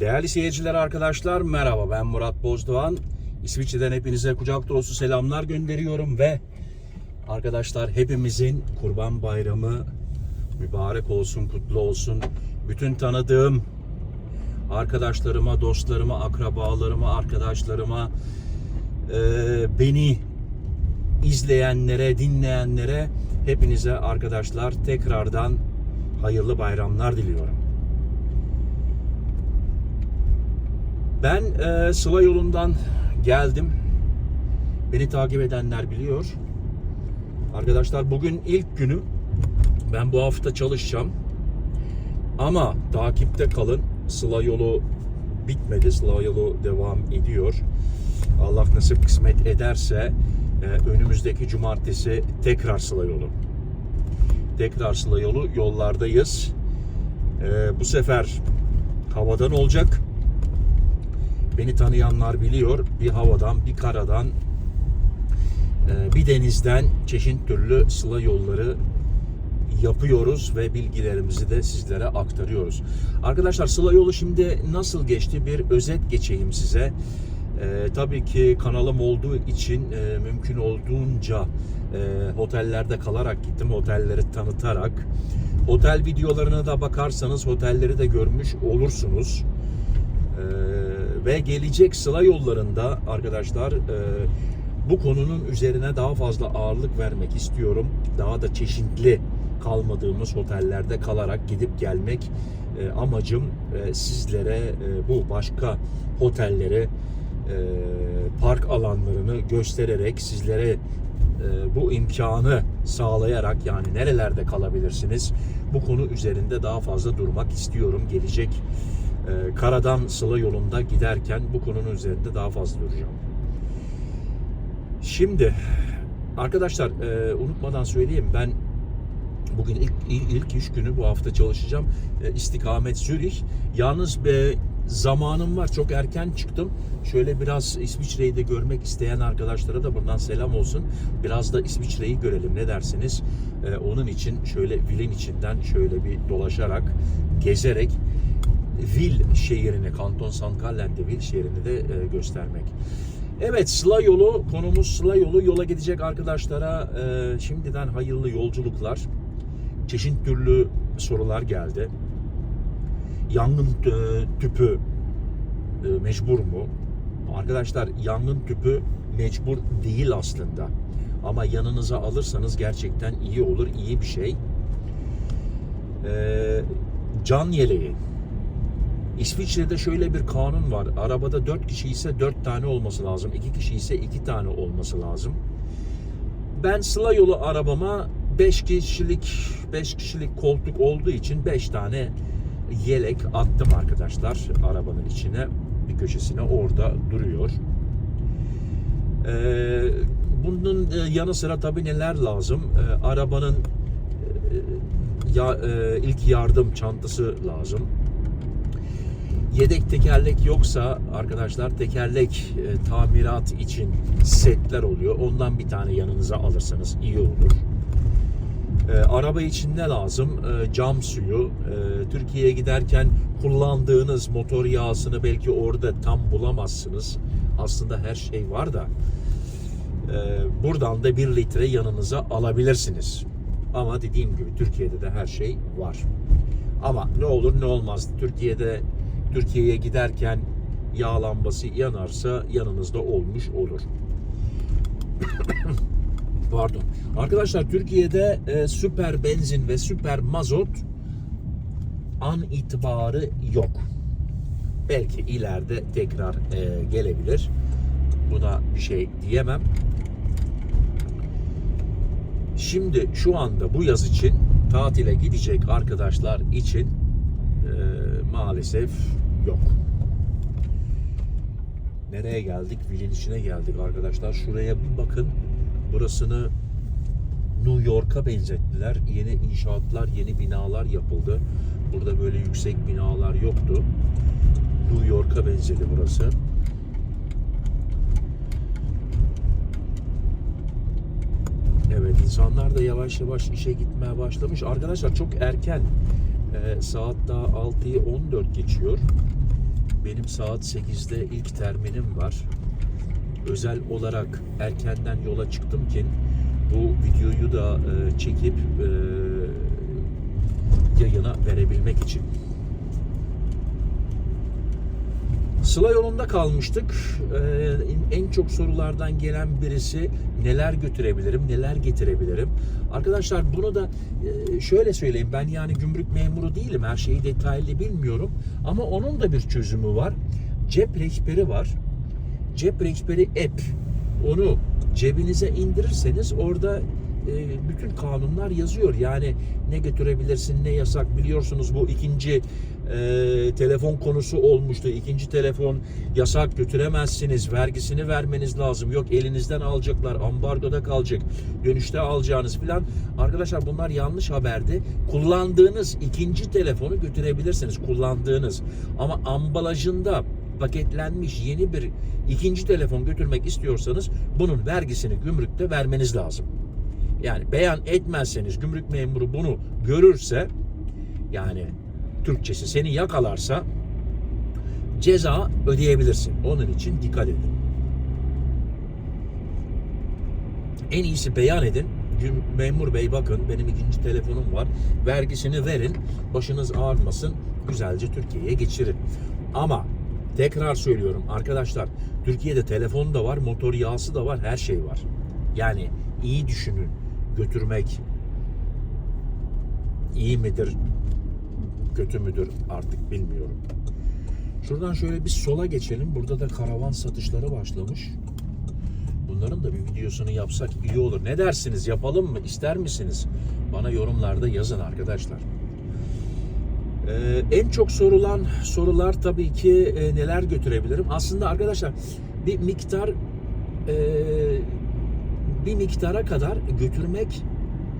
Değerli seyirciler arkadaşlar merhaba ben Murat Bozdoğan. İsviçre'den hepinize kucak dolusu selamlar gönderiyorum ve arkadaşlar hepimizin Kurban Bayramı mübarek olsun, kutlu olsun. Bütün tanıdığım arkadaşlarıma, dostlarıma, akrabalarıma, arkadaşlarıma, e, beni izleyenlere, dinleyenlere hepinize arkadaşlar tekrardan hayırlı bayramlar diliyorum. Ben e, Sıla yolundan geldim. Beni takip edenler biliyor. Arkadaşlar bugün ilk günüm. Ben bu hafta çalışacağım. Ama takipte kalın. Sıla yolu bitmedi. Sıla yolu devam ediyor. Allah nasip kısmet ederse e, önümüzdeki cumartesi tekrar Sıla yolu. Tekrar Sıla yolu yollardayız. E, bu sefer havadan olacak. Beni tanıyanlar biliyor. Bir havadan, bir karadan, e, bir denizden çeşit türlü sıla yolları yapıyoruz ve bilgilerimizi de sizlere aktarıyoruz. Arkadaşlar sıla yolu şimdi nasıl geçti bir özet geçeyim size. E, tabii ki kanalım olduğu için e, mümkün olduğunca e, otellerde kalarak gittim. Otelleri tanıtarak. Otel videolarına da bakarsanız otelleri de görmüş olursunuz. Ee, ve gelecek sıla yollarında arkadaşlar e, bu konunun üzerine daha fazla ağırlık vermek istiyorum. Daha da çeşitli kalmadığımız otellerde kalarak gidip gelmek e, amacım e, sizlere e, bu başka otelleri e, park alanlarını göstererek sizlere e, bu imkanı sağlayarak yani nerelerde kalabilirsiniz bu konu üzerinde daha fazla durmak istiyorum. Gelecek e, karadan sıla yolunda giderken bu konunun üzerinde daha fazla duracağım. Şimdi arkadaşlar e, unutmadan söyleyeyim ben bugün ilk, ilk, iş günü bu hafta çalışacağım. E, istikamet Zürih. Yalnız be, zamanım var. Çok erken çıktım. Şöyle biraz İsviçre'yi de görmek isteyen arkadaşlara da buradan selam olsun. Biraz da İsviçre'yi görelim ne dersiniz? E, onun için şöyle Vil'in içinden şöyle bir dolaşarak, gezerek Vil şehrini, Kanton St. Gallen'de Vil şehrini de e, göstermek. Evet Sıla yolu, konumuz Sıla yolu. Yola gidecek arkadaşlara e, şimdiden hayırlı yolculuklar. Çeşit türlü sorular geldi. Yangın e, tüpü e, mecbur mu? Arkadaşlar yangın tüpü mecbur değil aslında. Ama yanınıza alırsanız gerçekten iyi olur, iyi bir şey. E, can yeleği. İsviçre'de şöyle bir kanun var. Arabada 4 kişi ise 4 tane olması lazım. 2 kişi ise 2 tane olması lazım. Ben sıla yolu arabama 5 kişilik 5 kişilik koltuk olduğu için 5 tane yelek attım arkadaşlar arabanın içine. Bir köşesine orada duruyor. Ee, bunun e, yanı sıra tabii neler lazım? Ee, arabanın e, ya, e, ilk yardım çantası lazım. Yedek tekerlek yoksa arkadaşlar tekerlek e, tamirat için setler oluyor. Ondan bir tane yanınıza alırsanız iyi olur. E, araba için ne lazım? E, cam suyu. E, Türkiye'ye giderken kullandığınız motor yağsını belki orada tam bulamazsınız. Aslında her şey var da. E, buradan da 1 litre yanınıza alabilirsiniz. Ama dediğim gibi Türkiye'de de her şey var. Ama ne olur ne olmaz. Türkiye'de Türkiye'ye giderken yağ lambası yanarsa yanınızda olmuş olur. Pardon. Arkadaşlar Türkiye'de e, süper benzin ve süper mazot an itibarı yok. Belki ileride tekrar e, gelebilir. Buna bir şey diyemem. Şimdi şu anda bu yaz için tatile gidecek arkadaşlar için e, maalesef yok. Nereye geldik? Vilin içine geldik arkadaşlar. Şuraya bir bakın. Burasını New York'a benzettiler. Yeni inşaatlar, yeni binalar yapıldı. Burada böyle yüksek binalar yoktu. New York'a benzedi burası. Evet insanlar da yavaş yavaş işe gitmeye başlamış. Arkadaşlar çok erken. Ee, saat daha 6'yı 14 geçiyor. Benim saat 8'de ilk terminim var. Özel olarak erkenden yola çıktım ki bu videoyu da e, çekip e, yayına verebilmek için. Sıla yolunda kalmıştık. Ee, en çok sorulardan gelen birisi neler götürebilirim, neler getirebilirim. Arkadaşlar bunu da e, şöyle söyleyeyim. Ben yani gümrük memuru değilim. Her şeyi detaylı bilmiyorum. Ama onun da bir çözümü var. Cep rehberi var. Cep rehberi app. Onu cebinize indirirseniz orada e, bütün kanunlar yazıyor. Yani ne götürebilirsin, ne yasak biliyorsunuz bu ikinci e, telefon konusu olmuştu. İkinci telefon yasak götüremezsiniz. Vergisini vermeniz lazım. Yok elinizden alacaklar. Ambargoda kalacak. Dönüşte alacağınız filan. Arkadaşlar bunlar yanlış haberdi. Kullandığınız ikinci telefonu götürebilirsiniz. Kullandığınız. Ama ambalajında paketlenmiş yeni bir ikinci telefon götürmek istiyorsanız bunun vergisini gümrükte vermeniz lazım. Yani beyan etmezseniz gümrük memuru bunu görürse yani Türkçesi seni yakalarsa ceza ödeyebilirsin. Onun için dikkat edin. En iyisi beyan edin. Memur bey bakın benim ikinci telefonum var. Vergisini verin. Başınız ağrımasın. Güzelce Türkiye'ye geçirin. Ama tekrar söylüyorum arkadaşlar. Türkiye'de telefon da var, motor yağısı da var, her şey var. Yani iyi düşünün. Götürmek iyi midir, kötü müdür artık bilmiyorum. Şuradan şöyle bir sola geçelim. Burada da karavan satışları başlamış. Bunların da bir videosunu yapsak iyi olur. Ne dersiniz? Yapalım mı? İster misiniz? Bana yorumlarda yazın arkadaşlar. Ee, en çok sorulan sorular tabii ki e, neler götürebilirim? Aslında arkadaşlar bir miktar e, bir miktara kadar götürmek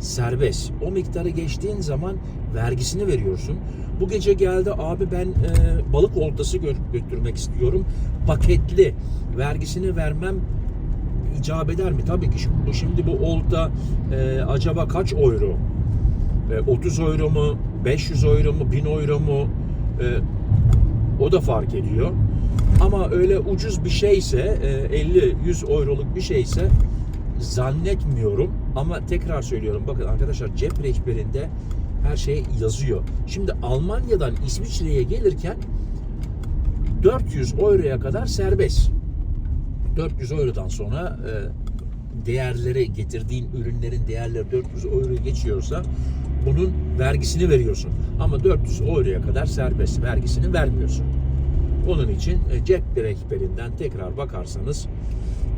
serbest. O miktarı geçtiğin zaman vergisini veriyorsun. Bu gece geldi abi ben e, balık oltası gö- götürmek istiyorum. Paketli. Vergisini vermem icap eder mi? Tabii ki bu şimdi bu olta e, acaba kaç euro? E, 30 euro mu? 500 euro mu? 1000 euro mu? E, o da fark ediyor. Ama öyle ucuz bir şeyse e, 50-100 euroluk bir şeyse zannetmiyorum. Ama tekrar söylüyorum bakın arkadaşlar cep rehberinde her şey yazıyor. Şimdi Almanya'dan İsviçre'ye gelirken 400 euroya kadar serbest. 400 eurodan sonra e, değerleri getirdiğin ürünlerin değerleri 400 euro geçiyorsa bunun vergisini veriyorsun. Ama 400 euroya kadar serbest vergisini vermiyorsun. Onun için e, cep rehberinden tekrar bakarsanız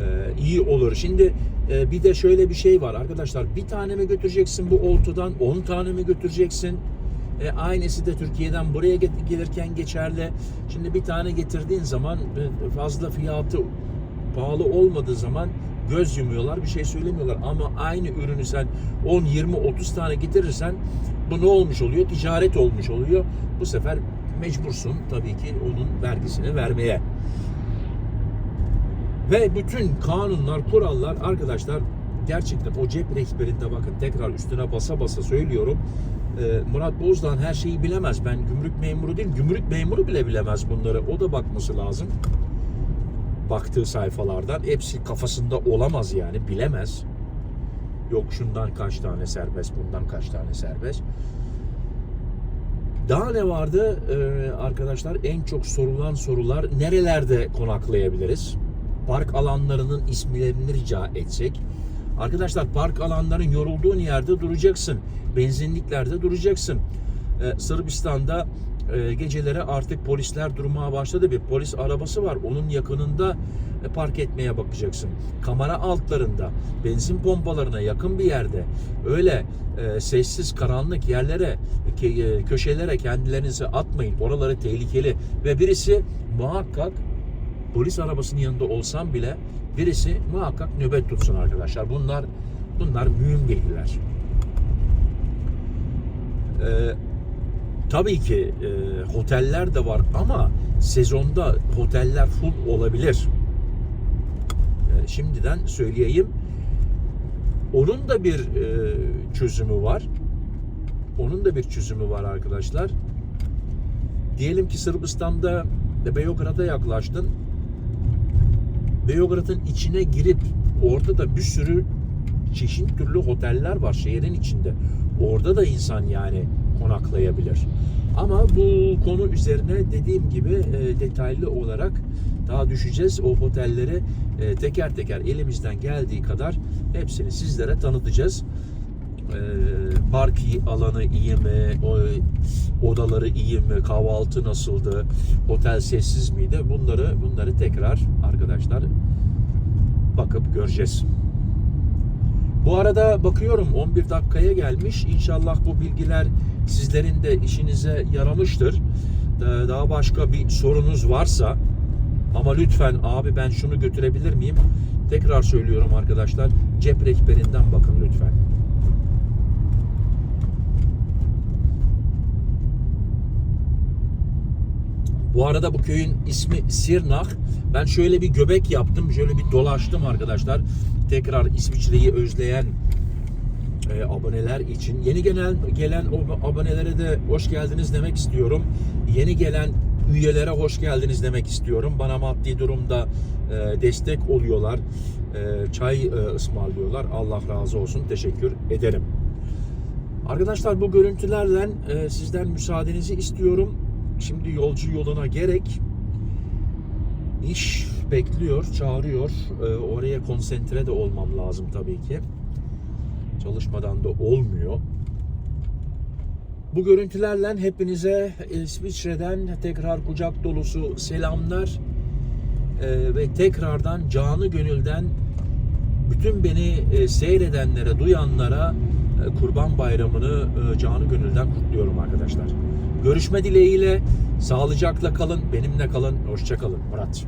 e, iyi olur. Şimdi e, bir de şöyle bir şey var arkadaşlar. Bir tane mi götüreceksin bu oltudan? 10 tane mi götüreceksin? E, aynısı da Türkiye'den buraya gelirken geçerli. Şimdi bir tane getirdiğin zaman e, fazla fiyatı pahalı olmadığı zaman göz yumuyorlar, bir şey söylemiyorlar. Ama aynı ürünü sen 10, 20, 30 tane getirirsen bu ne olmuş oluyor? Ticaret olmuş oluyor. Bu sefer mecbursun tabii ki onun vergisini vermeye. Ve bütün kanunlar, kurallar arkadaşlar gerçekten o cep rehberinde bakın tekrar üstüne basa basa söylüyorum. Ee, Murat Bozdağ her şeyi bilemez. Ben gümrük memuru değil, gümrük memuru bile bilemez bunları. O da bakması lazım. Baktığı sayfalardan. Hepsi kafasında olamaz yani, bilemez. Yok şundan kaç tane serbest, bundan kaç tane serbest. Daha ne vardı Ee, arkadaşlar? En çok sorulan sorular nerelerde konaklayabiliriz? Park alanlarının isimlerini rica etsek. Arkadaşlar park alanların yorulduğun yerde duracaksın. Benzinliklerde duracaksın. Ee, Sırbistan'da e, geceleri artık polisler durmaya başladı. Bir polis arabası var. Onun yakınında e, park etmeye bakacaksın. Kamera altlarında, benzin pompalarına yakın bir yerde öyle e, sessiz karanlık yerlere, ke- e, köşelere kendilerinizi atmayın. Oraları tehlikeli ve birisi muhakkak polis arabasının yanında olsam bile birisi muhakkak nöbet tutsun arkadaşlar. Bunlar bunlar mühim bilgiler. Ee, tabii ki e, oteller de var ama sezonda oteller full olabilir. Ee, şimdiden söyleyeyim. Onun da bir e, çözümü var. Onun da bir çözümü var arkadaşlar. Diyelim ki Sırbistan'da Beograd'a yaklaştın. Beograd'ın içine girip orada da bir sürü çeşit türlü oteller var şehrin içinde. Orada da insan yani konaklayabilir. Ama bu konu üzerine dediğim gibi e, detaylı olarak daha düşeceğiz. O otelleri e, teker teker elimizden geldiği kadar hepsini sizlere tanıtacağız. E, park alanı iyi mi? Odaları iyi mi? Kahvaltı nasıldı? Otel sessiz miydi? Bunları bunları tekrar arkadaşlar bakıp göreceğiz. Bu arada bakıyorum 11 dakikaya gelmiş. İnşallah bu bilgiler sizlerin de işinize yaramıştır. Ee, Daha başka bir sorunuz varsa ama lütfen abi ben şunu götürebilir miyim? Tekrar söylüyorum arkadaşlar. Cep rehberinden bakın lütfen. Bu arada bu köyün ismi Sirnak. Ben şöyle bir göbek yaptım. Şöyle bir dolaştım arkadaşlar. Tekrar İsviçre'yi özleyen e, aboneler için. Yeni gelen gelen abonelere de hoş geldiniz demek istiyorum. Yeni gelen üyelere hoş geldiniz demek istiyorum. Bana maddi durumda e, destek oluyorlar. E, çay e, ısmarlıyorlar. Allah razı olsun. Teşekkür ederim. Arkadaşlar bu görüntülerle e, sizden müsaadenizi istiyorum. Şimdi yolcu yoluna gerek. İş bekliyor, çağırıyor. E, oraya konsantre de olmam lazım tabii ki. Çalışmadan da olmuyor. Bu görüntülerle hepinize İsviçre'den tekrar kucak dolusu selamlar. E, ve tekrardan canı gönülden bütün beni e, seyredenlere, duyanlara e, Kurban Bayramı'nı e, canı gönülden kutluyorum arkadaşlar. Görüşme dileğiyle sağlıcakla kalın, benimle kalın, hoşça kalın. Murat.